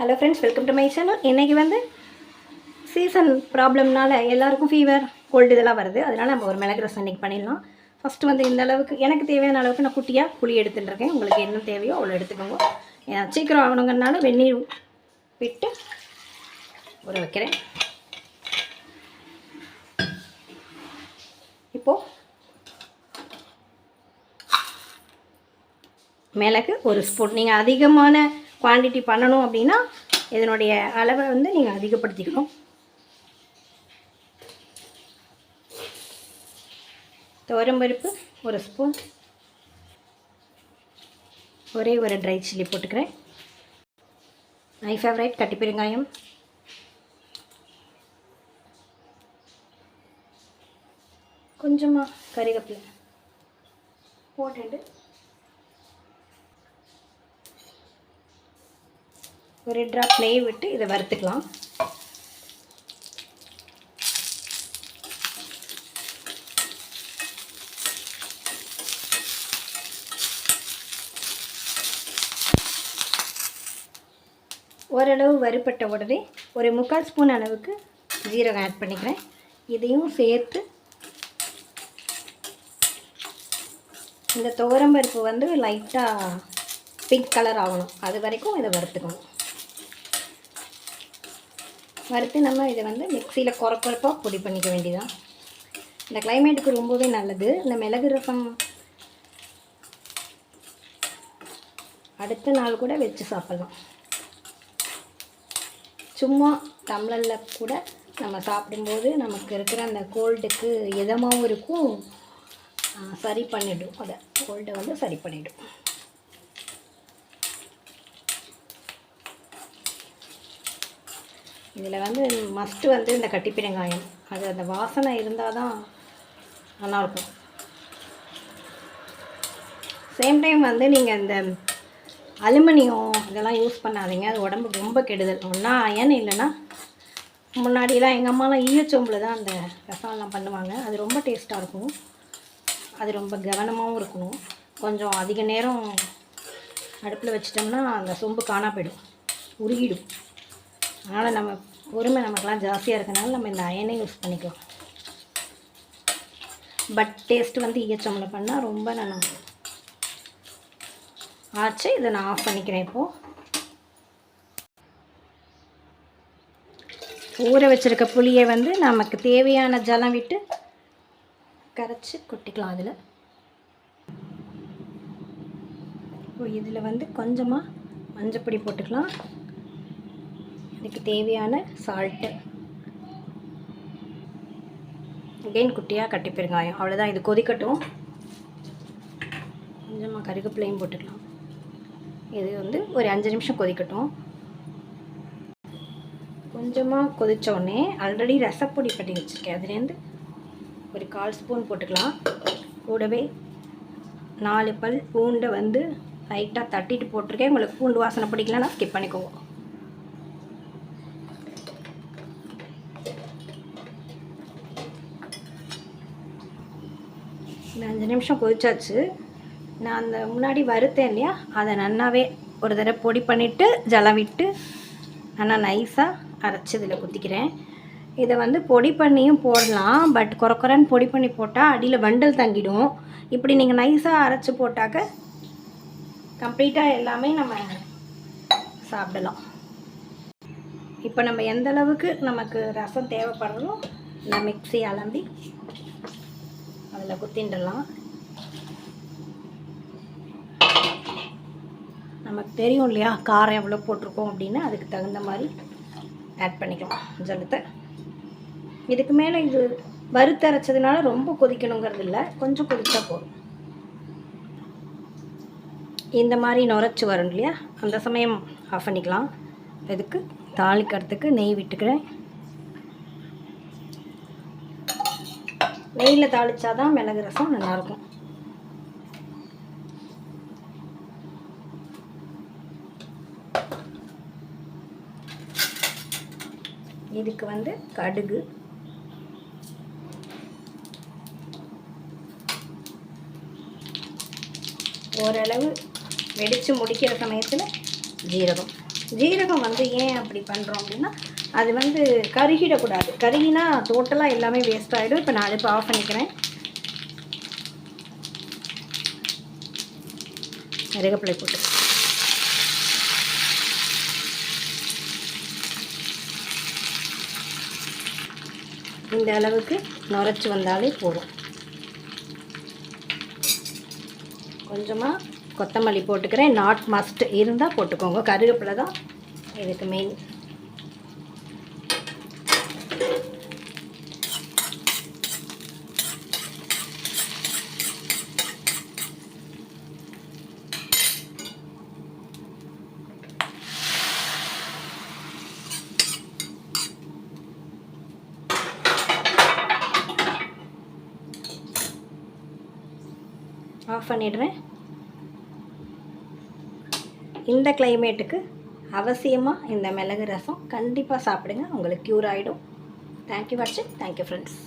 Hello friends welcome to my channel இன்றைக்கி வந்து season ப்ராப்ளம்னால எல்லாருக்கும் ஃபீவர் கோல்டு இதெல்லாம் வருது. அதனால் நம்ம ஒரு மிளகு ரசம் இன்றைக்கி பண்ணிடலாம். ஃபஸ்ட்டு வந்து இந்த அளவுக்கு எனக்கு தேவையான அளவுக்கு நான் குட்டியாக புளி எடுத்துட்டுருக்கேன். உங்களுக்கு என்ன தேவையோ அவ்வளோ எடுத்துக்கோங்க. ஏன்னா சீக்கிரம் ஆகணுங்கிறனால வெந்நீர் விட்டு ஊற வைக்கிறேன். இப்போது மிளகு ஒரு ஸ்பூன் நீங்கள் அதிகமான குவாண்டிட்டி பண்ணணும் அப்படின்னா இதனுடைய அளவை வந்து நீங்கள் அதிகப்படுத்திக்கணும். துவரம்பருப்பு ஒரு ஸ்பூன் ஒரே ஒரு ட்ரை சில்லி போட்டுக்கிறேன். மை ஃபேவரைட் கட்டி பெருங்காயம். கொஞ்சமாக கறிவேப்பிலை போட்டுட்டு ஒரு ட்ராப் நெய் விட்டு இதை வறுத்துக்கலாம். ஓரளவு வறுப்பட்ட உடனே ஒரு முக்கால் ஸ்பூன் அளவுக்கு ஜீரகம் ஆட் பண்ணிக்கிறேன். இதையும் சேர்த்து இந்த துவரம்பருப்பு வந்து லைட்டாக பிங்க் கலர் ஆகணும். அது வரைக்கும் இதை வறுத்துக்கணும். வறுத்து நம்ம இதை வந்து மிக்சியில் குறை குறைப்பாக பொடி பண்ணிக்க வேண்டியதான் இந்த கிளைமேட்டுக்கு ரொம்பவே நல்லது. இந்த மிளகு ரசம் அடுத்த நாள் கூட வச்சு சாப்பிட்லாம். சும்மா டம்ளரில் கூட நம்ம சாப்பிடும்போது நமக்கு இருக்கிற அந்த கோல்டுக்கு இதமாகவும் இருக்கும். சரி பண்ணிடும். அதை கோல்டை வந்து சரி பண்ணிவிடும் இதில் வந்து மஸ்ட்டு வந்து இந்த கட்டி பெருங்காயம் அது அந்த வாசனை இருந்தால் தான் நல்லாயிருக்கும். சேம் டைம் வந்து நீங்கள் இந்த அலுமினியம் இதெல்லாம் யூஸ் பண்ணாதீங்க. அது உடம்புக்கு ரொம்ப கெடுதல். ஒன்றா அயன் இல்லைன்னா முன்னாடிலாம் எங்கள் அம்மாலாம் ஈயச்சோம்பில் தான் அந்த ரசம்லாம் பண்ணுவாங்க. அது ரொம்ப டேஸ்ட்டாக இருக்கும். அது ரொம்ப கவனமாகவும் இருக்கணும். கொஞ்சம் அதிக நேரம் அடுப்பில் வச்சிட்டோம்னா அந்த சொம்பு காணா போயிடும். உருகிடும். அதனால் நம்ம பொறுமை நமக்கெல்லாம் ஜாஸ்தியாக இருக்கனால நம்ம இந்த அயனை யூஸ் பண்ணிக்கலாம் பட் டேஸ்ட் வந்து ஈயச்சோம்பில் பண்ணால் ரொம்ப நல்லா ஆச்சு இதை நான் ஆஃப் பண்ணிக்கிறேன் இப்போது ஊற வச்சிருக்க புளியை வந்து நமக்கு தேவையான ஜலம் விட்டு கரைச்சி கொட்டிக்கலாம் அதில். இப்போ இதில் வந்து கொஞ்சமாக மஞ்சப்பொடி போட்டுக்கலாம். தேவையான சால்ட்டு அகெயின் குட்டியாக கட்டி பெருங்காயம். அவ்வளோதான் இது கொதிக்கட்டும். கொஞ்சமாக கருகப்பிள்ளையும் போட்டுக்கலாம். இது வந்து ஒரு அஞ்சு நிமிஷம் கொதிக்கட்டும். கொஞ்சமாக கொதித்தோடனே ஆல்ரெடி ரசப்பொடி பண்ணி வச்சுருக்கேன். அதுலேருந்து ஒரு கால் ஸ்பூன் போட்டுக்கலாம். கூடவே நாலு பல் பூண்டை வந்து லைட்டாக தட்டிட்டு போட்டிருக்கேன். உங்களுக்கு பூண்டு வாசனை பிடிக்கலன்னா ஸ்கிப் பண்ணிக்கோங்க. அஞ்சு நிமிஷம் கொதிச்சாச்சு. நான் அந்த முன்னாடி வறுத்தேன் இல்லையா? அதை நன்னாவே ஒரு தடவை பொடி பண்ணிவிட்டு ஜலம் விட்டு நல்லா நைஸாக அரைச்சி இதில் குத்திக்கிறேன். இதை வந்து பொடி பண்ணியும் போடலாம். பட் குறை குறைன்னு பொடி பண்ணி போட்டால் அடியில் வண்டல் தங்கிடும். இப்படி நீங்கள் நைஸாக அரைச்சி போட்டாக்க கம்ப்ளீட்டாக எல்லாமே நம்ம சாப்பிடலாம். இப்போ நம்ம எந்த அளவுக்கு நமக்கு ரசம் தேவைப்படுறதோ இந்த மிக்ஸி அலம்பி அதில் குத்தின்றலாம் நமக்கு தெரியும் இல்லையா காரம் எவ்வளோ போட்டிருக்கோம் அப்படின்னு. அதுக்கு தகுந்த மாதிரி ஆட் பண்ணிக்கலாம். ஜலத்தை இதுக்கு மேலே இது வறுத்தரைச்சதுனால ரொம்ப கொதிக்கணுங்கிறது இல்லை கொஞ்சம் கொதிச்சா போதும். இந்த மாதிரி நுரைச்சி வரும் இல்லையா அந்த சமயம் ஆஃப் பண்ணிக்கலாம். இதுக்கு தாளிக்கிறதுக்கு நெய் விட்டுக்கிறேன். நெய்யில் தாளிச்சாதான் மிளகு ரசம் நல்லாயிருக்கும். இதுக்கு வந்து கடுகு. ஓரளவு வெடித்து முடிக்கிற சமயத்தில் ஜீரகம். ஜீரகம் வந்து ஏன் அப்படி பண்ணுறோம் அப்படின்னா அது வந்து கருகிடக்கூடாது. கருகினா டோட்டலாக எல்லாமே வேஸ்ட் ஆகிடும் இப்போ நான் அடுப்பு ஆஃப் பண்ணிக்கிறேன். கருகப்பிள்ளை போட்டு. இந்த அளவுக்கு நுரைச்சி வந்தாலே போதும். கொஞ்சமாக கொத்தமல்லி போட்டுக்கிறேன். நாட் மஸ்ட் இருந்தால் போட்டுக்கோங்க. கருவேப்பிலை தான் இதுக்கு மெயின் ஆஃப் பண்ணிடுறேன். இந்த கிளைமேட்டுக்கு அவசியமாக இந்த மிளகு ரசம் கண்டிப்பாக சாப்பிடுங்க. உங்களுக்கு க்யூர் ஆகிடும் தேங்க்யூ வாட்சிங் தேங்க்யூ ஃப்ரெண்ட்ஸ்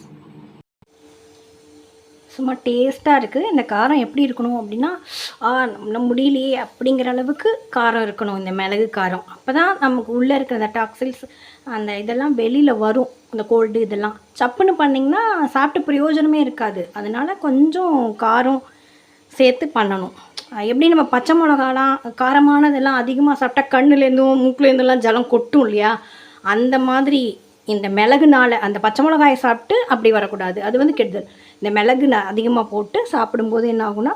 சும்மா டேஸ்ட்டாக இருக்குது இந்த காரம் எப்படி இருக்கணும் அப்படின்னா ஆ நம்ம முடியலையே அப்படிங்கிற அளவுக்கு காரம் இருக்கணும். இந்த மிளகு காரம். அப்போ தான் நமக்கு உள்ளே இருக்கிற அந்த டாக்ஸில்ஸ் அந்த இதெல்லாம் வெளியில் வரும். இந்த கோல்டு இதெல்லாம். சப்புன்னு பண்ணிங்கன்னா சாப்பிட்டு பிரயோஜனமே இருக்காது. அதனால் கொஞ்சம் காரம் சேர்த்து பண்ணணும். எப்படி நம்ம பச்சை மிளகாலாம் காரமானதெல்லாம் அதிகமாக சாப்பிட்டா கண்ணுலேருந்தும் மூக்குலேருந்துலாம் ஜலம் கொட்டும் இல்லையா? அந்த மாதிரி இந்த மிளகுனால அந்த பச்சை மிளகாயை சாப்பிட்டு அப்படி வரக்கூடாது. அது வந்து கெடுதல். இந்த மிளகு ந- அதிகமாக போட்டு சாப்பிடும்போது என்ன ஆகுனா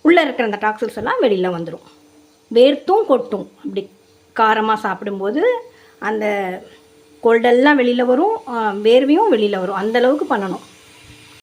உள்ளே இருக்கிற அந்த டாக்ஸில்ஸ் எல்லாம் வெளியில் வந்துடும் வேர்த்தும் கொட்டும். அப்படி காரமாக சாப்பிடும்போது அந்த கோல்டெல்லாம் வெளியில் வரும் வேர்வையும் வெளியில் வரும். அந்தளவுக்கு பண்ணணும்.